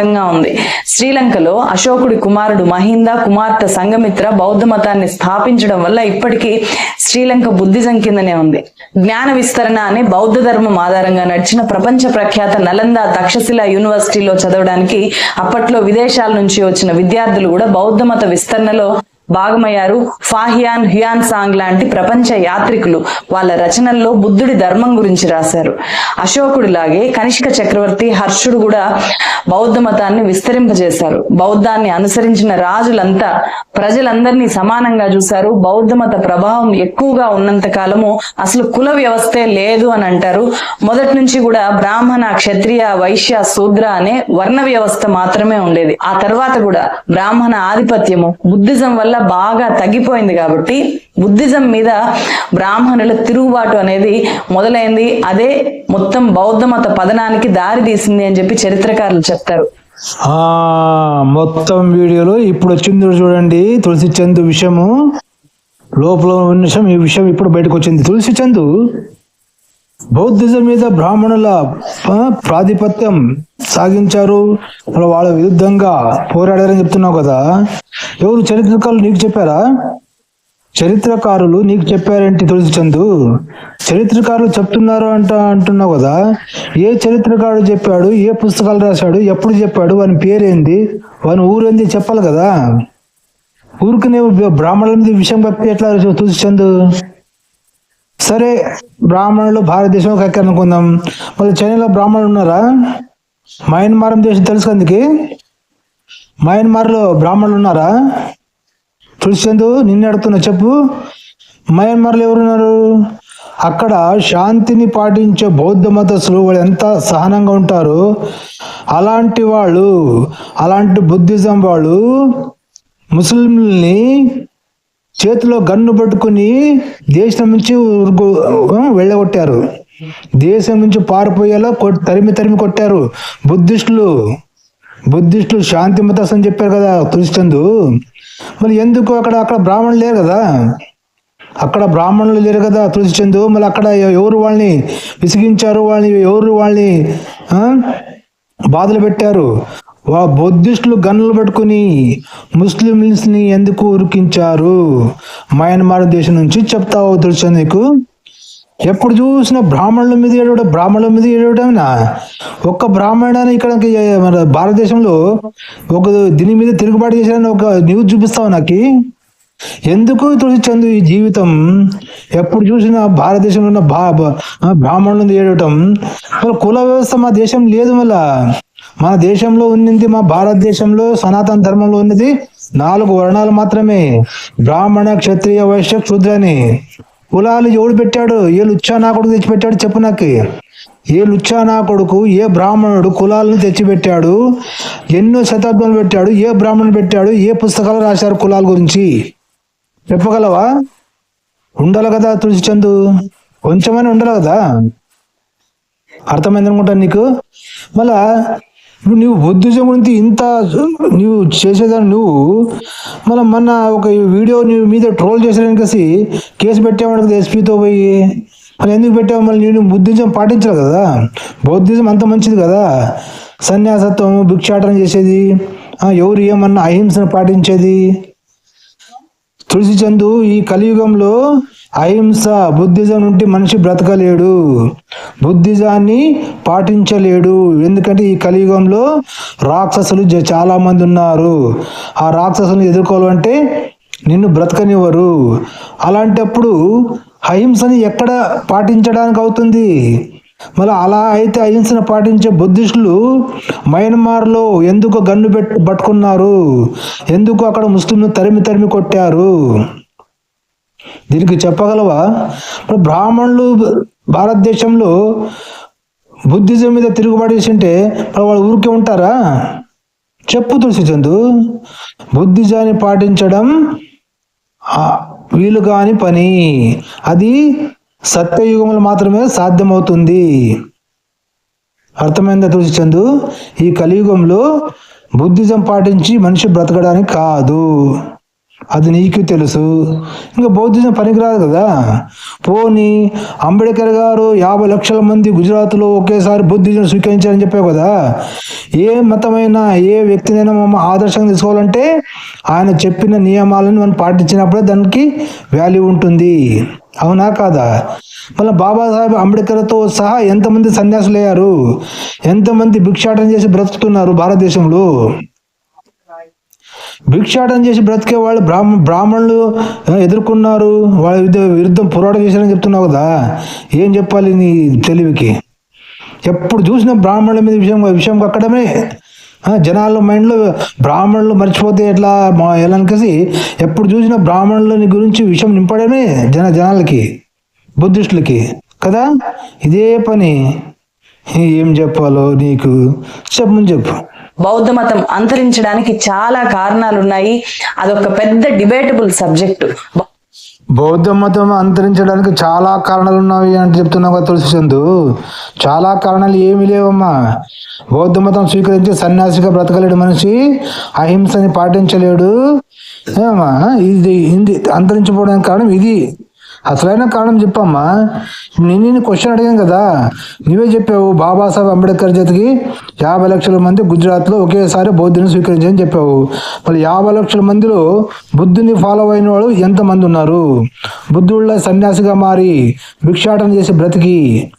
మతంగా ఉంది. శ్రీలంకలో అశోకుడి కుమారుడు మహింద కుమార్తె సంగమిత్ర బౌద్ధ మతాన్ని స్థాపించడం వల్ల ఇప్పటికీ శ్రీలంక బుద్ధిజం కిందనే ఉంది. జ్ఞాన విస్తరణ అనే బౌద్ధ ధర్మం ఆధారంగా నడిచిన ప్రపంచ ప్రఖ్యాత నలంద తక్షశిల యూనివర్సిటీలో చదవడానికి అప్పట్లో విదేశాల నుంచి వచ్చిన విద్యార్థులు కూడా బౌద్ధ మత విస్తరణలో భాగమయ్యారు. ఫాహియాన్ హ్యుయాన్ సాంగ్ లాంటి ప్రపంచ యాత్రికులు వాళ్ళ రచనల్లో బుద్ధుడి ధర్మం గురించి రాశారు. అశోకుడిలాగే కనిష్క చక్రవర్తి హర్షుడు కూడా బౌద్ధ మతాన్ని విస్తరింపజేశారు. బౌద్ధాన్ని అనుసరించిన రాజులంతా ప్రజలందరినీ సమానంగా చూశారు. బౌద్ధ మత ప్రభావం ఎక్కువగా ఉన్నంత కాలము అసలు కుల వ్యవస్థే లేదు అని అంటారు. మొదటి నుంచి కూడా బ్రాహ్మణ క్షత్రియ వైశ్య శూద్ర అనే వర్ణ వ్యవస్థ మాత్రమే ఉండేది. ఆ తర్వాత కూడా బ్రాహ్మణ ఆధిపత్యము బుద్ధిజం వల్ల బాగా తగ్గిపోయింది కాబట్టి బుద్ధిజం మీద బ్రాహ్మణుల తిరుగుబాటు అనేది మొదలైంది. అదే మొత్తం బౌద్ధ మత పదనానికి దారి తీసింది అని చెప్పి చరిత్రకారులు చెప్తారు. ఆ మొత్తం వీడియోలో ఇప్పుడు వచ్చింది చూడండి తులసి చందు విషయము లోపల ఉన్న విషయం ఈ విషయం ఇప్పుడు బయటకు వచ్చింది. తులసి చందు బౌద్ధిజం మీద బ్రాహ్మణుల ప్రాధిపత్యం సాగించారు. వాళ్ళ వాళ్ళ విరుద్ధంగా పోరాడారని చెప్తున్నావు కదా. ఎవరు చరిత్రకారులు నీకు చెప్పారా? చరిత్రకారులు నీకు చెప్పారేంటి తులసి చందు? చరిత్రకారులు చెప్తున్నారు అంట అంటున్నావు కదా. ఏ చరిత్రకారుడు చెప్పాడు? ఏ పుస్తకాలు రాశాడు? ఎప్పుడు చెప్పాడు? వాని పేరేంది? వాని ఊరేంది చెప్పాలి కదా. ఊరికి బ్రాహ్మణుల మీద విషయం పప్పి ఎట్లా తులసి చందు? సరే బ్రాహ్మణులు భారతదేశంలో ఎక్కడ అనుకుందాం. మళ్ళీ చైనాలో బ్రాహ్మణులు ఉన్నారా? మయన్మార్ దేశం తెలుసు అందుకే. మయన్మార్లో బ్రాహ్మణులు ఉన్నారా? తులసిచందు నిన్ను అడుగుతున్నా చెప్పు. మయన్మార్లో ఎవరున్నారు? అక్కడ శాంతిని పాటించే బౌద్ధ మతస్థులు వాళ్ళు ఎంత సహనంగా ఉంటారు? అలాంటి వాళ్ళు అలాంటి బుద్ధిజం వాళ్ళు ముస్లింలని చేతిలో గన్ను పట్టుకుని దేశం నుంచి వెళ్ళగొట్టారు. దేశం నుంచి పారిపోయేలా తరిమి తరిమి కొట్టారు. బుద్ధిస్టులు బుద్ధిస్టులు శాంతి మతస్థం అని చెప్పారు కదా తులిచందు మరి ఎందుకు అక్కడ అక్కడ బ్రాహ్మణులు లేరు కదా? అక్కడ బ్రాహ్మణులు లేరు కదా తులసిచందు మళ్ళీ అక్కడ ఎవరు వాళ్ళని విసిగించారు? వాళ్ళని ఎవరు వాళ్ళని బాధలు పెట్టారు? వా బుద్ధిస్టులు గన్నులు పట్టుకుని ముస్లింస్ని ఎందుకు ఉరికించారు? మయన్మార్ దేశం నుంచి చెప్తావు తెలుసా నీకు? ఎప్పుడు చూసినా బ్రాహ్మణుల మీద ఏడవడం బ్రాహ్మణుల మీద ఏడవడమేనా? ఒక్క బ్రాహ్మణాన్ని ఇక్కడ మన భారతదేశంలో ఒక దీని మీద తిరుగుబాటు చేశారని ఒక న్యూస్ చూపిస్తావు నాకు? ఎందుకు తులసి చందు ఈ జీవితం? ఎప్పుడు చూసినా భారతదేశంలో ఉన్న బా బ్రాహ్మణుల మీద ఏడవటం కుల వ్యవస్థ మా దేశం లేదు మళ్ళా. మన దేశంలో ఉన్నది మా భారతదేశంలో సనాతన ధర్మంలో ఉన్నది నాలుగు వర్ణాలు మాత్రమే. బ్రాహ్మణ క్షత్రియ వైశ్య శూద్రని కులాలు ఎవడు పెట్టాడు? ఏ లుచ్చా నా కొడుకు తెచ్చిపెట్టాడు చెప్పు నాకు. ఏ లుచ్చా నా కొడుకు ఏ బ్రాహ్మణుడు కులాలను తెచ్చిపెట్టాడు? ఎన్నో శతాబ్దాలు పెట్టాడు ఏ బ్రాహ్మణుడు పెట్టాడు ఏ పుస్తకాలు రాశారు కులాల గురించి? చెప్పగలవా? ఉండాలి కదా తులసి చందు కొంచెమైనా ఉండాలి కదా. అర్థమైంది అనుకుంటాను నీకు? మళ్ళా ఇప్పుడు నువ్వు బుద్ధిజం గురించి ఇంత నువ్వు చేసేదాన్ని నువ్వు? మళ్ళీ మొన్న ఒక వీడియో నువ్వు మీద ట్రోల్ చేసేదానికి కలిసి కేసు పెట్టావు కదా ఎస్పీతో పోయి మరి ఎందుకు పెట్టావు? మళ్ళీ నేను బుద్ధిజం పాటించాలి కదా. బౌద్ధిజం అంత మంచిది కదా. సన్యాసత్వం భిక్షాటన చేసేది ఎవరు ఏమన్నా అహింసను పాటించేది? తులసి చందు ఈ కలియుగంలో అహింస బుద్ధిజం నుండి మనిషి బ్రతకలేడు. బుద్ధిజాన్ని పాటించలేడు. ఎందుకంటే ఈ కలియుగంలో రాక్షసులు చాలామంది చాలా మంది ఉన్నారు. ఆ రాక్షసులను ఎదుర్కోవాలంటే నిన్ను బ్రతకనివ్వరు. అలాంటప్పుడు అహింసని ఎక్కడ పాటించడానికి అవుతుంది? మళ్ళీ అలా అయితే అహింసను పాటించే బుద్ధిస్టులు మయన్మార్లో ఎందుకు గన్ను పెట్ పట్టుకున్నారు? ఎందుకు అక్కడ ముస్లింలు తరిమి తరిమి కొట్టారు? దీనికి చెప్పగలవా? ఇప్పుడు బ్రాహ్మణులు భారతదేశంలో బుద్ధిజం మీద తిరుగుబాటు చేసింటే వాళ్ళు ఊరికే ఉంటారా? చెప్పు తులసి చందు బుద్ధిజాన్ని పాటించడం వీలు కాని పని. అది సత్యయుగంలో మాత్రమే సాధ్యమవుతుంది. అర్థమైందా తులసి చందు ఈ కలియుగంలో బుద్ధిజం పాటించి మనిషి బ్రతకడానికి కాదు. అది నీకు తెలుసు. ఇంకా బౌద్ధిజం పనికిరాదు కదా. పోనీ అంబేద్కర్ గారు యాభై లక్షల మంది గుజరాత్లో ఒకేసారి బుద్ధిజం స్వీకరించారని చెప్పావు కదా. ఏ మతమైనా ఏ వ్యక్తినైనా మమ్మ ఆదర్శంగా తీసుకోవాలంటే ఆయన చెప్పిన నియమాలను మనం పాటించినప్పుడే దానికి వాల్యూ ఉంటుంది. అవునా కాదా? మళ్ళీ బాబాసాహెబ్ అంబేద్కర్తో సహా ఎంతమంది సన్యాసులు అయ్యారు ఎంతమంది భిక్షాటన చేసి బ్రతుకుతున్నారు భారతదేశంలో? భిక్షాటం చేసి బ్రతికే వాళ్ళు బ్రాహ్మ బ్రాహ్మణులు ఎదుర్కొన్నారు. వాళ్ళ విరుద్ధం పోరాటం చేశారని చెప్తున్నావు కదా. ఏం చెప్పాలి నీ తెలివికి? ఎప్పుడు చూసిన బ్రాహ్మణుల మీద విషయం విషయం కక్కడమే. జనాల మైండ్లో బ్రాహ్మణులు మర్చిపోతే ఎట్లా? మా ఎలా అనికేసి ఎప్పుడు చూసిన బ్రాహ్మణులని గురించి విషయం నింపడమే జన జనాలకి బుద్ధిస్టులకి. కదా? ఇదే పని. ఏం చెప్పాలో నీకు? చెప్పమని చెప్పు. బౌద్ధ మతం అంతరించడానికి చాలా కారణాలు ఉన్నాయి అదొక పెద్ద డిబేటబుల్ సబ్జెక్టు. బౌద్ధ మతం అంతరించడానికి చాలా కారణాలు ఉన్నాయి అంటే చెప్తున్నావు కదా తులసి చందు. చాలా కారణాలు ఏమి లేవమ్మా. బౌద్ధ మతం స్వీకరించి సన్యాసిగా బ్రతకలేడు మనిషి అహింసని పాటించలేడు. ఏమమ్మా ఇది ఇది అంతరించిపోవడానికి కారణం ఇది. అసలైన కారణం చెప్పమ్మా. నేను నేను క్వశ్చన్ అడిగాను కదా. నువ్వే చెప్పావు బాబాసాహెబ్ అంబేద్కర్ చేతికి యాభై లక్షల మంది గుజరాత్లో ఒకేసారి బౌద్ధుని స్వీకరించని చెప్పావు. మరి యాభై లక్షల మందిలో బుద్ధుని ఫాలో అయిన వాళ్ళు ఎంతమంది ఉన్నారు? బుద్ధుళ్ళ సన్యాసిగా మారి భిక్షాటన చేసి బ్రతికి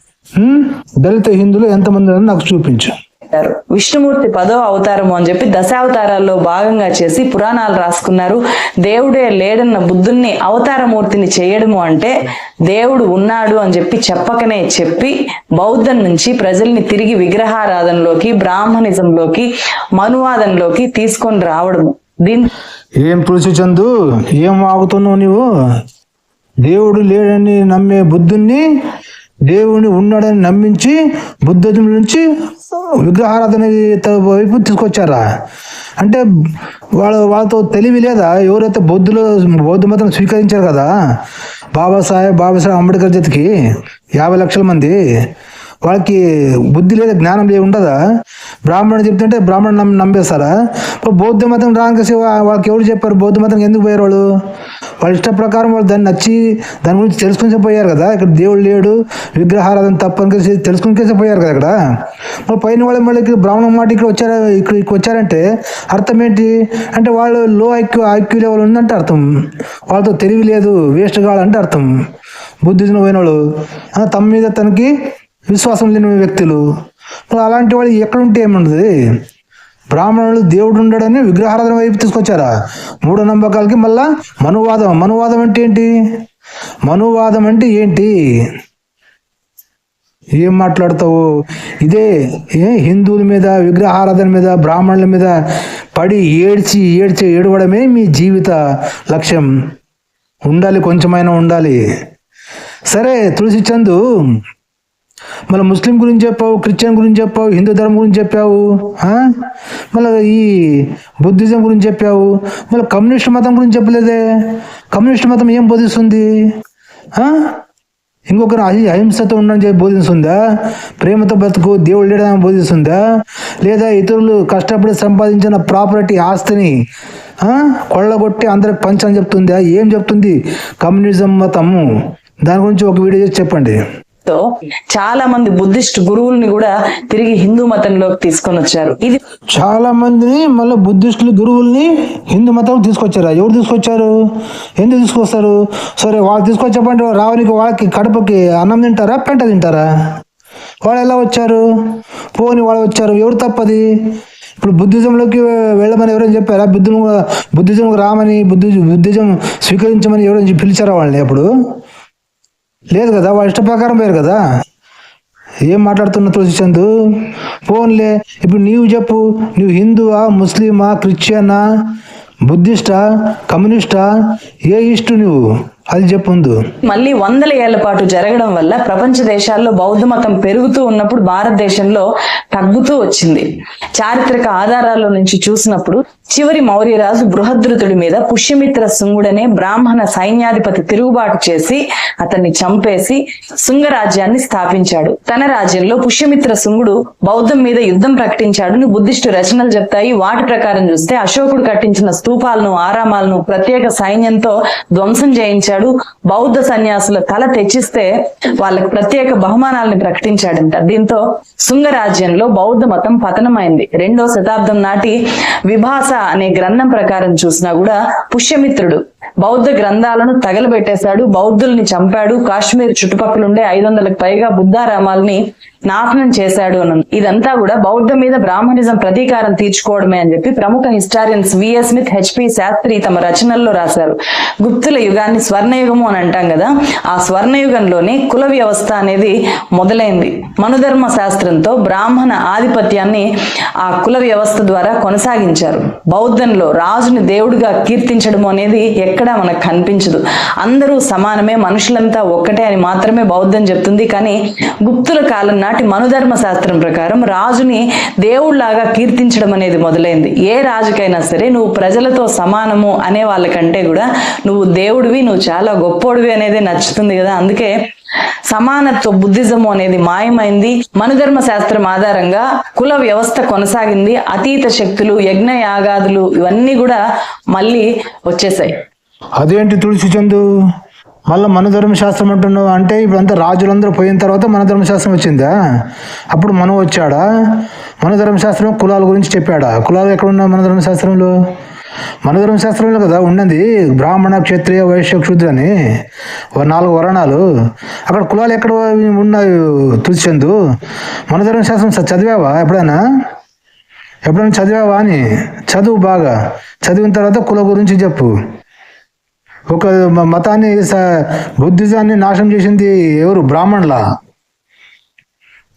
దళిత హిందువులు ఎంతమంది ఉన్నారో నాకు చూపించు. అంటారు విష్ణుమూర్తి పదో అవతారము అని చెప్పి దశావతారాల్లో భాగంగా చేసి పురాణాలు రాసుకున్నారు. దేవుడే లేడన్న బుద్ధుణ్ణి అవతారమూర్తిని చేయడము అంటే దేవుడు ఉన్నాడు అని చెప్పి చెప్పకనే చెప్పి బౌద్ధం నుంచి ప్రజల్ని తిరిగి విగ్రహారాధనలోకి బ్రాహ్మణిజంలోకి మనువాదంలోకి తీసుకొని రావడము. దీని ఏం తులసి చందు ఏం ఆగుతున్నావు నీవు? దేవుడు లేడని నమ్మే బుద్ధుణ్ణి దేవుని ఉన్నాడని నమ్మించి బుద్ధం నుంచి విగ్రహారాధన వైపు తీసుకొచ్చారా? అంటే వాళ్ళ వాళ్ళతో తెలివి లేదా? ఎవరైతే బౌద్ధులు బౌద్ధ మతం స్వీకరించారు కదా? బాబాసాహెబ్ బాబాసాహెబ్ అంబేద్కర్ జతికి యాభై లక్షల మంది. వాళ్ళకి బుద్ధి లేదా జ్ఞానం లేదు ఉండదా? బ్రాహ్మణుడు చెప్తుంటే బ్రాహ్మణుడు నమ్మి నమ్మేస్తారా ఇప్పుడు బౌద్ధ మతం రాంకసి వాళ్ళకి ఎవరు చెప్పారు? బౌద్ధ మతం ఎందుకు పోయారు వాళ్ళు వాళ్ళ ఇష్ట ప్రకారం వాళ్ళు దాన్ని నచ్చి దాని గురించి తెలుసుకుని పోయారు కదా? ఇక్కడ దేవుడు లేడు విగ్రహారాధన తప్పని తెలుసుకునికేసి పోయారు కదా ఇక్కడ? మరి పైన వాళ్ళు మళ్ళీ ఇక్కడ బ్రాహ్మణ మాట ఇక్కడ వచ్చారు? ఇక్కడ ఇక్కడ వచ్చారంటే అర్థం ఏంటి? అంటే వాళ్ళు లో ఐక్యూ ఐక్యూ లెవెల్ ఉందంటే అర్థం. వాళ్ళతో తెలివి లేదు వేస్ట్ కావాలంటే అర్థం. బుద్ధిజం పోయిన వాళ్ళు తమ మీద తనకి విశ్వాసం లేని వ్యక్తులు. అలాంటి వాళ్ళు ఎక్కడ ఉంటే ఏముండదు? బ్రాహ్మణులు దేవుడు ఉండడని విగ్రహారాధన వైపు తీసుకొచ్చారా? మూఢ నమ్మకాలకి మళ్ళా మనువాదం. మనువాదం అంటే ఏంటి? మనువాదం అంటే ఏంటి? ఏం మాట్లాడతావు? ఇదే ఏ హిందువుల మీద విగ్రహారాధన మీద బ్రాహ్మణుల మీద పడి ఏడ్చి ఏడ్చి ఏడవడమే మీ జీవిత లక్ష్యం. ఉండాలి కొంచెమైనా ఉండాలి. సరే తులసి చందు మళ్ళీ ముస్లిం గురించి చెప్పావు క్రిస్టియన్ గురించి చెప్పావు హిందూ ధర్మం గురించి చెప్పావు మళ్ళీ ఈ బుద్ధిజం గురించి చెప్పావు మళ్ళీ కమ్యూనిస్ట్ మతం గురించి చెప్పలేదే? కమ్యూనిస్ట్ మతం ఏం బోధిస్తుంది? ఇంకొకరు అహి అహింసతో ఉండడం చెప్పి బోధిస్తుందా? ప్రేమతో బతుకు దేవుడు లేడని బోధిస్తుందా? లేదా ఇతరులు కష్టపడి సంపాదించిన ప్రాపర్టీ ఆస్తిని కొళ్ళగొట్టి అందరికి పంచని చెప్తుందా? ఏం చెప్తుంది కమ్యూనిజం మతము? దాని గురించి ఒక వీడియో చేసి చెప్పండి. తో చాలా మంది బుద్ధిస్ట్ గురువుల్ని కూడా తిరిగి హిందూ మతంలోకి తీసుకొని వచ్చారు. ఇది చాలా మందిని మళ్ళీ బుద్ధిస్టులు గురువుల్ని హిందూ మతం తీసుకొచ్చారా? ఎవరు తీసుకొచ్చారు? ఎందుకు తీసుకొస్తారు? సరే వాళ్ళు తీసుకొచ్చామంటే రావడానికి వాళ్ళకి కడుపుకి అన్నం తింటారా పెంట తింటారా? వాళ్ళు ఎలా వచ్చారు? పోని వాళ్ళు వచ్చారు ఎవరు తప్పది? ఇప్పుడు బుద్ధిజంలోకి వెళ్ళమని ఎవరైనా చెప్పారా? బుద్ధులు బుద్ధిజంకి రామని బుద్ధి బుద్ధిజం స్వీకరించమని ఎవరైనా పిలిచారా వాళ్ళని అప్పుడు? లేదు కదా వాళ్ళ ఇష్ట ప్రకారం పోయారు కదా. ఏం మాట్లాడుతున్నా తులసి చందు? ఫోన్లే ఇప్పుడు నీవు చెప్పు. నువ్వు హిందువా ముస్లిమా క్రిస్టియనా బుద్ధిస్టా కమ్యూనిస్టా? ఏ ఇష్టు నువ్వు అది చెప్పు మళ్ళీ వందల ఏళ్ళ పాటు జరగడం వల్ల ప్రపంచ దేశాల్లో బౌద్ధ మతం పెరుగుతూ ఉన్నప్పుడు భారతదేశంలో తగ్గుతూ వచ్చింది. చారిత్రక ఆధారాల నుంచి చూసినప్పుడు చివరి మౌర్యరాజు బృహద్రుతుడి మీద పుష్యమిత్ర శుంగుడనే బ్రాహ్మణ సైన్యాధిపతి తిరుగుబాటు చేసి అతన్ని చంపేసి శుంగ రాజ్యాన్ని స్థాపించాడు. తన రాజ్యంలో పుష్యమిత్ర శుంగుడు బౌద్ధం మీద యుద్ధం ప్రకటించాడు అని బుద్ధిస్టు రచనలు చెప్తాయి. వాటి ప్రకారం చూస్తే అశోకుడు కట్టించిన స్తూపాలను ఆరామాలను ప్రత్యేక సైన్యంతో ధ్వంసం చేయించాడు. బౌద్ధ సన్యాసుల తల తెచ్చిస్తే వాళ్ళకి ప్రత్యేక బహుమానాలను ప్రకటించాడంట. దీంతో శుంగ రాజ్యంలో బౌద్ధ మతం పతనమైంది. రెండో శతాబ్దం నాటి విభాస అనే గ్రంథం ప్రకారం చూసినా కూడా పుష్యమిత్రుడు బౌద్ధ గ్రంథాలను తగలబెట్టేశాడు. బౌద్ధుల్ని చంపాడు. కాశ్మీర్ చుట్టుపక్కల ఉండే ఐదు వందలకు పైగా బుద్ధారామాల్ని నాశనం చేశాడు అని ఇదంతా కూడా బౌద్ధం మీద బ్రాహ్మణిజం ప్రతీకారం తీర్చుకోవడమే అని చెప్పి ప్రముఖ historians VS Smith HP Shastri తమ రచనల్లో రాశారు. గుప్తుల యుగాన్ని స్వర్ణయుగము అని అంటాం కదా ఆ స్వర్ణయుగంలోనే కుల వ్యవస్థ అనేది మొదలైంది. మనుధర్మ శాస్త్రంతో బ్రాహ్మణ ఆధిపత్యాన్ని ఆ కుల వ్యవస్థ ద్వారా కొనసాగించారు. బౌద్ధంలో రాజుని దేవుడిగా కీర్తించడం అనేది ఎక్కడా మనకు కనిపించదు. అందరూ సమానమే మనుషులంతా ఒక్కటే అని మాత్రమే బౌద్ధం చెప్తుంది. కానీ గుప్తుల కాలం నాటి మనుధర్మ శాస్త్రం ప్రకారం రాజుని దేవుళ్ళాగా కీర్తించడం అనేది మొదలైంది. ఏ రాజుకైనా సరే నువ్వు ప్రజలతో సమానము అనే వాళ్ళకంటే కూడా నువ్వు దేవుడివి నువ్వు చాలా గొప్పోడివి అనేది నచ్చుతుంది కదా. అందుకే సమానత్వ బుద్ధిజము అనేది మాయమైంది. మనుధర్మ శాస్త్రం ఆధారంగా కుల వ్యవస్థ కొనసాగింది. అతీత శక్తులు యజ్ఞ యాగాదులు ఇవన్నీ కూడా మళ్ళీ వచ్చేసాయి. అదేంటి తులసి చందు? మళ్ళీ మన ధర్మశాస్త్రం అంటున్నావు అంటే ఇప్పుడు అంతా రాజులందరూ పోయిన తర్వాత మన ధర్మశాస్త్రం వచ్చిందా? అప్పుడు మనం వచ్చాడా? మన ధర్మశాస్త్రం కులాల గురించి చెప్పాడా? కులాలు ఎక్కడున్నా మనధర్మ మన ధర్మశాస్త్రంలో మన ధర్మశాస్త్రంలో కదా ఉన్నది బ్రాహ్మణ క్షత్రియ వైశ్య క్షుద్ర అని. నాలుగు వర్ణాలు. అక్కడ కులాలు ఎక్కడ ఉన్నాయి తులసి చందు మన ధర్మశాస్త్రం చదివావా ఎప్పుడైనా? ఎప్పుడైనా చదివావా అని? చదువు బాగా. చదివిన తర్వాత కుల గురించి చెప్పు. ఒక మ- మతాన్ని బుద్ధిజాన్ని నాశనం చేసింది ఎవరు? బ్రాహ్మణులా?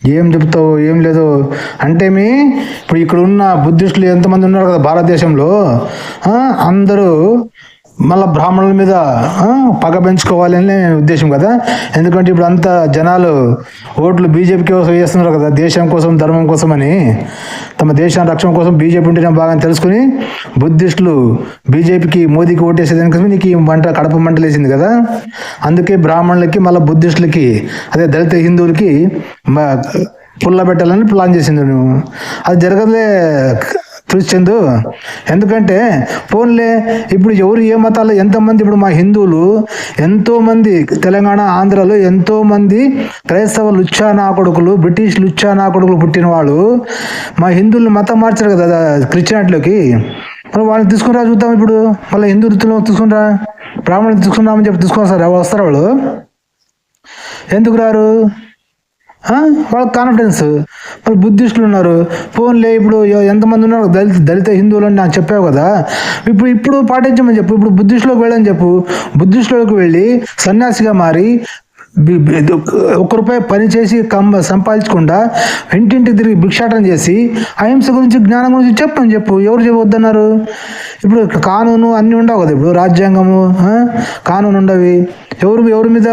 ఏం చెప్తావు ఏం లేదు. అంటే మీ ఇప్పుడు ఇక్కడ ఉన్న బుద్ధిస్టులు ఎంతమంది ఉన్నారు కదా భారతదేశంలో? అందరూ మళ్ళీ బ్రాహ్మణుల మీద పగ పెంచుకోవాలనే ఉద్దేశం కదా? ఎందుకంటే ఇప్పుడు అంతా జనాలు ఓట్లు బీజేపీకి కోసం వేస్తున్నారు కదా దేశం కోసం ధర్మం కోసం అని. తమ దేశాన్ని రక్షణ కోసం బీజేపీ ఉంటేనే బాగా తెలుసుకుని బుద్ధిస్టులు బీజేపీకి మోదీకి ఓటేసేదానికోసం నీకు ఈ మంట కడప మంటలేసింది కదా? అందుకే బ్రాహ్మణులకి మళ్ళీ బుద్ధిస్టులకి అదే దళిత హిందువులకి పుల్ల పెట్టాలని ప్లాన్ చేసింది నువ్వు. అది జరగదులే చూసి చందు. ఎందుకంటే ఫోన్లే ఇప్పుడు ఎవరు ఏ మతాలు ఎంతమంది ఇప్పుడు మా హిందువులు ఎంతోమంది తెలంగాణ ఆంధ్రాలో ఎంతోమంది క్రైస్తవ లుచ్చా నా కొడుకులు బ్రిటిష్ లుచ్చా నా కొడుకులు పుట్టిన వాళ్ళు మా హిందువులు మతం మార్చారు కదా క్రిస్టియానిటీలోకి. మళ్ళీ వాళ్ళని తీసుకుని రా చూద్దాం ఇప్పుడు. మళ్ళీ హిందూ వృత్తిలో తీసుకుని రా. బ్రాహ్మణులు తీసుకున్నామని చెప్పి తీసుకొని సార్ వస్తారు వాళ్ళు. ఎందుకు రారు? వాళ్ళకి కాన్ఫిడెన్స్ మరి బుద్ధిస్టులు ఉన్నారు. ఫోన్లే ఇప్పుడు ఎంతమంది ఉన్నారు? దళిత దళిత హిందువులు అని నాకు చెప్పావు కదా. ఇప్పుడు ఇప్పుడు పాటించమని చెప్పు. ఇప్పుడు బుద్ధిస్టులోకి వెళ్ళని చెప్పు. బుద్ధిస్టులోకి వెళ్ళి సన్యాసిగా మారి ఒక్క రూపాయి పని చేసి కమ్మ సంపాదించకుండా ఇంటింటికి తిరిగి భిక్షాటం చేసి అహింస గురించి జ్ఞానం గురించి చెప్పని చెప్పు. ఎవరు చెప్పొద్దన్నారు? ఇప్పుడు కానూను అన్నీ ఉండవు కదా. ఇప్పుడు రాజ్యాంగము కానూను ఉండవి ఎవరు ఎవరి మీద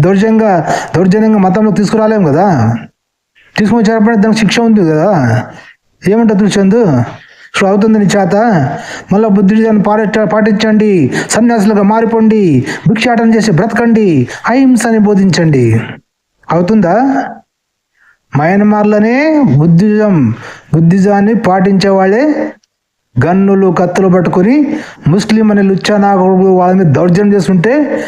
దౌర్జన్యంగా దౌర్జన్యంగా మతంలో తీసుకురాలేము కదా? తీసుకొని చేరపడే దానికి శిక్ష ఉంది కదా? ఏమంటారు తులచందు? సో అవుతుంది నీ చేత. మళ్ళీ బుద్ధిజాన్ని పాట పాటించండి. సన్యాసులుగా మారిపోండి. భిక్షాటన చేసి బ్రతకండి. అహింసని బోధించండి. అవుతుందా? మయన్మార్లోనే బుద్ధిజం బుద్ధిజాన్ని పాటించే వాళ్ళే గన్నులు కత్తులు పట్టుకొని ముస్లిం అనే లుచ్చా నాగోడు వాళ్ళ మీద దౌర్జన్యం చేస్తుంటే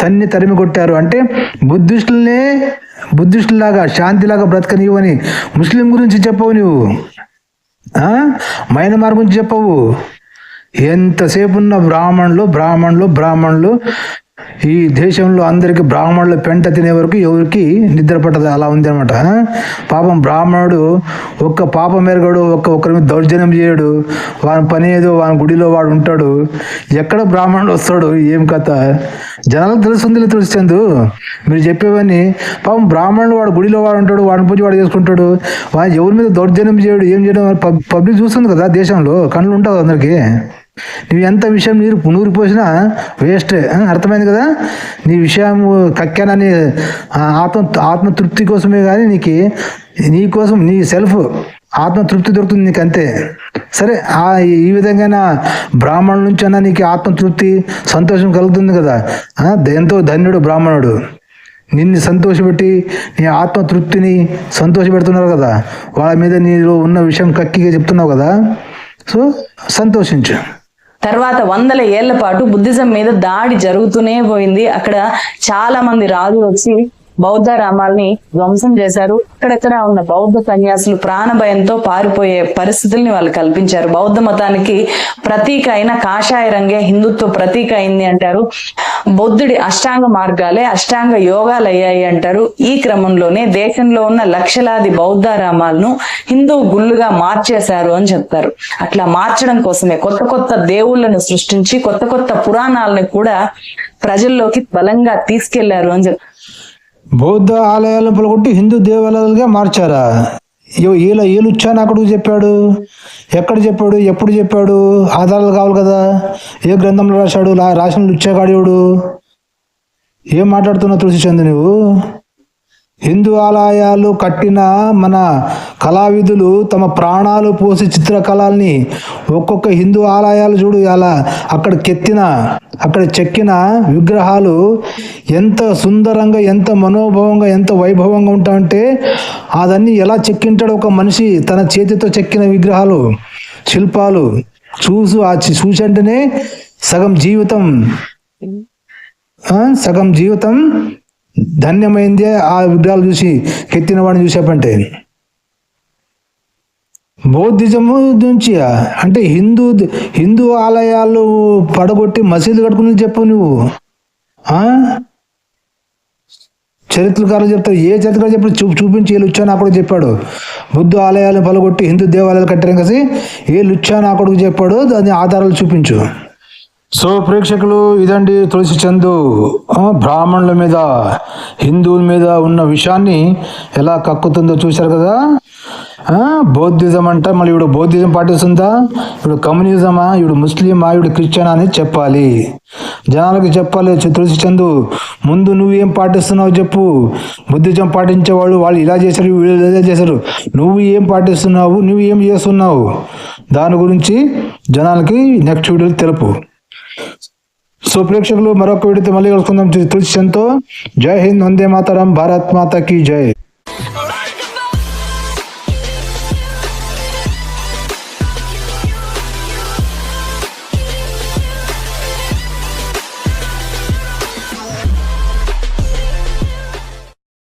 తన్ని తరిమి కొట్టారు. అంటే బుద్ధిస్టులనే బుద్ధిస్టులాగా శాంతిలాగా బ్రతకనివ్వని ముస్లిం గురించి చెప్పవు నువ్వు మైనమార్ గురించి చెప్పవు. ఎంతసేపు ఉన్న బ్రాహ్మణులు బ్రాహ్మణులు బ్రాహ్మణులు ఈ దేశంలో అందరికి బ్రాహ్మణులు పెంట తినే వరకు ఎవరికి నిద్ర పట్టదు. అలా ఉంది అనమాట పాపం బ్రాహ్మణుడు ఒక్క పాపం మెరగడు ఒక్క ఒక్కరి మీద దౌర్జన్యం చేయడు. వాని పని ఏదో వాని గుడిలో వాడు ఉంటాడు. ఎక్కడ బ్రాహ్మణుడు వస్తాడు? ఏం కథ? జనాలకు తెలుస్తుంది తెలుస్తుంది మీరు చెప్పేవన్నీ పాపం బ్రాహ్మణుడు వాడు గుడిలో వాడు ఉంటాడు వాడిని పూజ వాడు చేసుకుంటాడు. వాడు ఎవరి మీద దౌర్జన్యం చేయడు ఏం చేయడం పబ్లిక్ చూస్తుంది కదా దేశంలో. కళ్ళు ఉంటుంది అందరికీ. నువ్వు ఎంత విషయం నీరు పునూరి పోసినా వేస్ట్. అర్థమైంది కదా? నీ విషయం కక్కానని ఆత్మ ఆత్మతృప్తి కోసమే కానీ నీకు నీ కోసం నీ సెల్ఫ్ ఆత్మతృప్తి దొరుకుతుంది నీకు అంతే సరే ఆ ఈ విధంగా బ్రాహ్మణుల నుంచి అన్నా నీకు ఆత్మతృప్తి సంతోషం కలుగుతుంది కదా? ఎంతో ధన్యుడు బ్రాహ్మణుడు. నిన్ను సంతోషపెట్టి నీ ఆత్మతృప్తిని సంతోషపెడుతున్నారు కదా? వాళ్ళ మీద నీలో ఉన్న విషయం కక్కిగా చెప్తున్నావు కదా? సో సంతోషించు. తర్వాత వందల ఏళ్ళ పాటు బుద్ధిజం మీద దాడి జరుగుతూనే పోయింది. అక్కడ చాలా మంది రాజులు వచ్చి బౌద్ధ రామాల్ని ధ్వంసం చేశారు. అక్కడక్కడ ఉన్న బౌద్ధ సన్యాసులు ప్రాణ భయంతో పారిపోయే పరిస్థితుల్ని వాళ్ళు కల్పించారు. బౌద్ధ మతానికి ప్రతీక అయిన కాషాయ రంగే హిందుత్వ ప్రతీక అయింది అంటారు. బుద్ధుడి అష్టాంగ మార్గాలే అష్టాంగ యోగాలు అయ్యాయి అంటారు. ఈ క్రమంలోనే దేశంలో ఉన్న లక్షలాది బౌద్ధారామాలను హిందూ గుళ్ళుగా మార్చేశారు అని చెప్తారు. అట్లా మార్చడం కోసమే కొత్త కొత్త దేవుళ్ళను సృష్టించి కొత్త కొత్త పురాణాలను కూడా ప్రజల్లోకి బలంగా తీసుకెళ్ళారు అని చెప్తారు బౌద్ధ ఆలయాలను పలగొట్టి హిందూ దేవాలయాలుగా మార్చారా? ఇగో ఈల అక్కడ నాకు చెప్పాడు? ఎక్కడ చెప్పాడు? ఎప్పుడు చెప్పాడు? ఆధారాలు కావాలి కదా. ఏ గ్రంథంలో రాశాడు? రాసిన లుచ్చాగాడేవాడు. ఏం మాట్లాడుతున్నావు తులసి చందు నువ్వు? హిందూ ఆలయాలు కట్టిన మన కళావిధులు తమ ప్రాణాలు పోసి చిత్రకళల్ని ఒక్కొక్క హిందూ ఆలయాలు చూడు అలా అక్కడ కెత్తిన అక్కడ చెక్కిన విగ్రహాలు ఎంత సుందరంగా ఎంత మనోభావంగా ఎంత వైభవంగా ఉంటాయంటే అదన్నీ ఎలా చెక్కింటాడు ఒక మనిషి తన చేతితో చెక్కిన విగ్రహాలు శిల్పాలు చూసు ఆ చూసంటేనే సగం జీవితం సగం జీవితం ధన్యమైంది ఆ విగ్రహాలు చూసి కెత్తిన వాడిని చూసేపంటే. బౌద్ధిజము నుంచి అంటే హిందూ హిందూ ఆలయాలు పడగొట్టి మసీదు కట్టుకుని చెప్పు నువ్వు. చరిత్రకారులు చెప్తారు ఏ చరిత్రకారు చెప్పారు చూ చూపించి ఏ లుచ్చా నా చెప్పాడు. బుద్ధ ఆలయాలు పలగొట్టి హిందూ దేవాలయాలు కట్టారు కలిసి ఏ లుచ్చా నా కొడుకు చెప్పాడు దాని ఆధారాలు చూపించు. సో ప్రేక్షకులు ఇదండి తులసి చందు. బ్రాహ్మణుల మీద హిందువుల మీద ఉన్న విషయాన్ని ఎలా కక్కుతుందో చూశారు కదా? బౌద్ధిజం అంట మళ్ళీ ఇప్పుడు బౌద్ధిజం పాటిస్తుందా? ఇప్పుడు కమ్యూనిజమా? ఇప్పుడు ముస్లిమా? ఇప్పుడు క్రిస్టియనా అని చెప్పాలి. జనాలకి చెప్పాలి తులసి చందు ముందు నువ్వేం పాటిస్తున్నావు చెప్పు. బుద్ధిజం పాటించేవాళ్ళు వాళ్ళు ఇలా చేశారు వీళ్ళు ఇలా చేశారు. నువ్వు ఏం పాటిస్తున్నావు? నువ్వు ఏం చేస్తున్నావు? దాని గురించి జనాలకి నెక్స్ట్ వీడియోలు తెలుపు. సో ప్రేక్షకులు మరొక వీడియోతో మళ్ళీ కలుసుకుందాం. తులసి చంద్తో జై హింద్ వందే మాతరం. భారత్ మాత కీ జై.